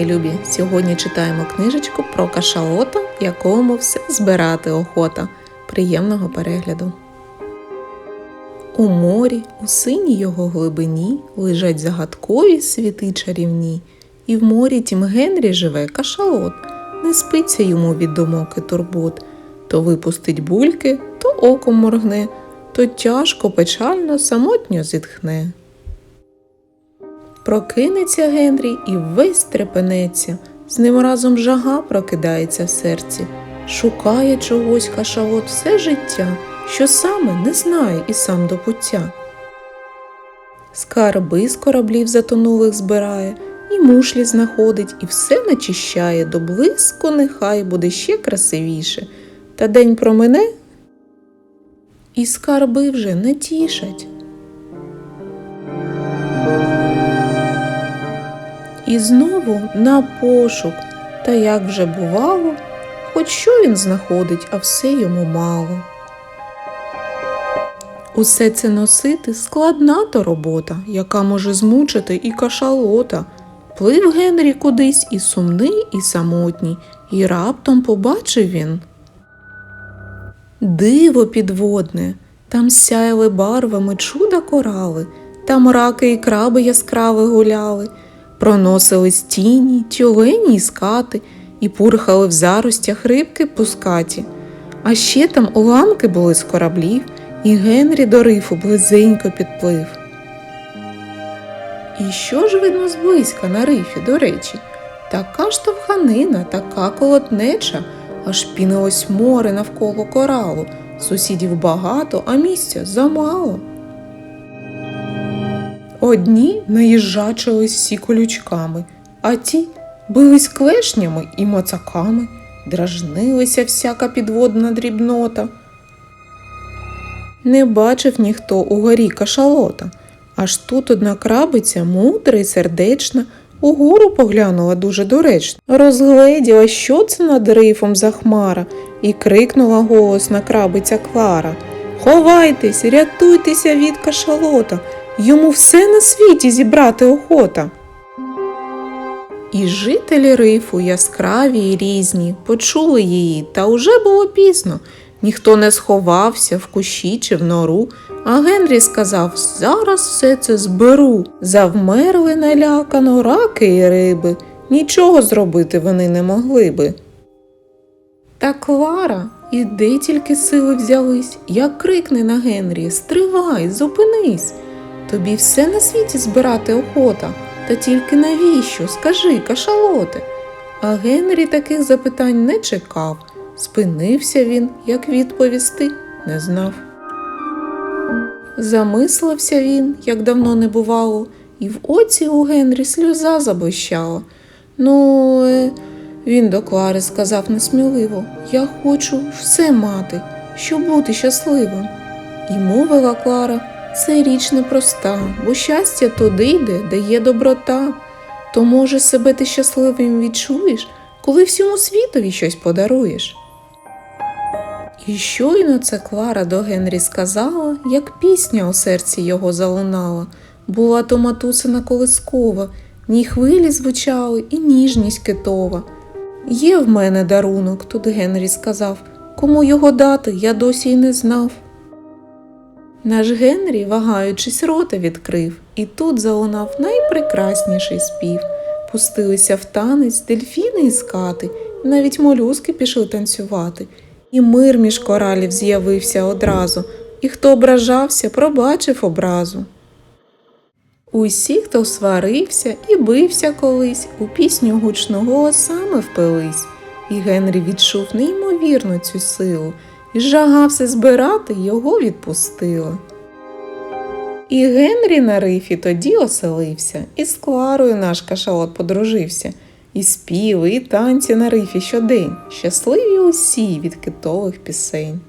мої любі! Сьогодні читаємо книжечку про кашалота, якому все збирати охота. Приємного перегляду. У морі, у синій його глибині, лежать загадкові світи чарівні. І в морі тім Генрі живе кашалот. Не спиться йому від думок і турбот. То випустить бульки, то оком моргне, то тяжко, печально, самотньо зітхне. Прокинеться Генрі і весь трепенеться, з ним разом жага прокидається в серці, шукає чогось кашалот все життя, що саме не знає і сам до пуття. Скарби з кораблів затонулих збирає, і мушлі знаходить, і все начищає, до блиску нехай буде ще красивіше. Та день промине, і скарби вже не тішать. І знову на пошук, та як вже бувало, хоч що він знаходить, а все йому мало. Усе це носити складна то робота, яка може змучити і кашалота. Плив Генрі кудись і сумний, і самотній, і раптом побачив він. Диво підводне, там сяяли барвами чуда корали, там раки і краби яскраві гуляли. Проносились тіні, тюлені й скати, і пурхали в заростях рибки пускаті. А ще там уламки були з кораблів, і Генрі до рифу близенько підплив. І що ж видно зблизька на рифі, до речі? Така штовханина, така колотнеча, аж пінилось море навколо коралу. Сусідів багато, а місця замало. Одні наїжджачились всі колючками, а ті бились клешнями і моцаками, дражнилися всяка підводна дрібнота. Не бачив ніхто у горі кашалота, аж тут одна крабиця, мудра й сердечна, угору поглянула дуже доречно, розгледіла, що це над рифом за хмара, і крикнула голосна крабиця Клара Ховайтесь, рятуйтеся від кашалота. Йому все на світі зібрати охота. І жителі рифу яскраві й різні почули її, та уже було пізно. Ніхто не сховався в кущі чи в нору, а Генрі сказав зараз все це зберу. Завмерли налякано раки й риби, нічого зробити вони не могли би. Та Клара, і де тільки сили взялись, як крикне на Генрі Стривай, зупинись. Тобі все на світі збирати охота, та тільки навіщо? Скажи, кашалоте. А Генрі таких запитань не чекав. Спинився він, як відповісти, не знав. Замислився він, як давно не бувало, і в оці у Генрі сльоза заблищала. Ну, е, він до Клари сказав несміливо Я хочу все мати, щоб бути щасливим. І мовила Клара. Це річ непроста, бо щастя туди йде, де є доброта. То, може, себе ти щасливим відчуєш, коли всьому світові щось подаруєш. І щойно це Клара до Генрі сказала, як пісня у серці його залунала. Була то матусина колискова, в ній хвилі звучали і ніжність китова. Є в мене дарунок, тут Генрі сказав, кому його дати, я досі й не знав. Наш Генрі, вагаючись, рота відкрив, і тут залунав найпрекрасніший спів. Пустилися в танець дельфіни і скати, навіть молюски пішли танцювати. І мир між коралів з'явився одразу, і хто ображався, пробачив образу. Усі, хто сварився і бився колись, у пісню гучно голосами впились, і Генрі відчув неймовірну цю силу і жага все збирати його відпустила. І Генрі на рифі тоді оселився, і з Кларою наш кашалот подружився, і співи, і танці на рифі щодень, щасливі усі від китових пісень.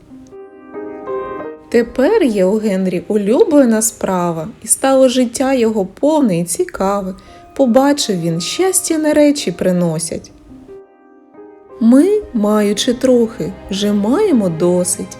Тепер є у Генрі улюблена справа, і стало життя його повне і цікаве. Побачив він, щастя на речі приносять. Ми, маючи трохи, вже маємо досить.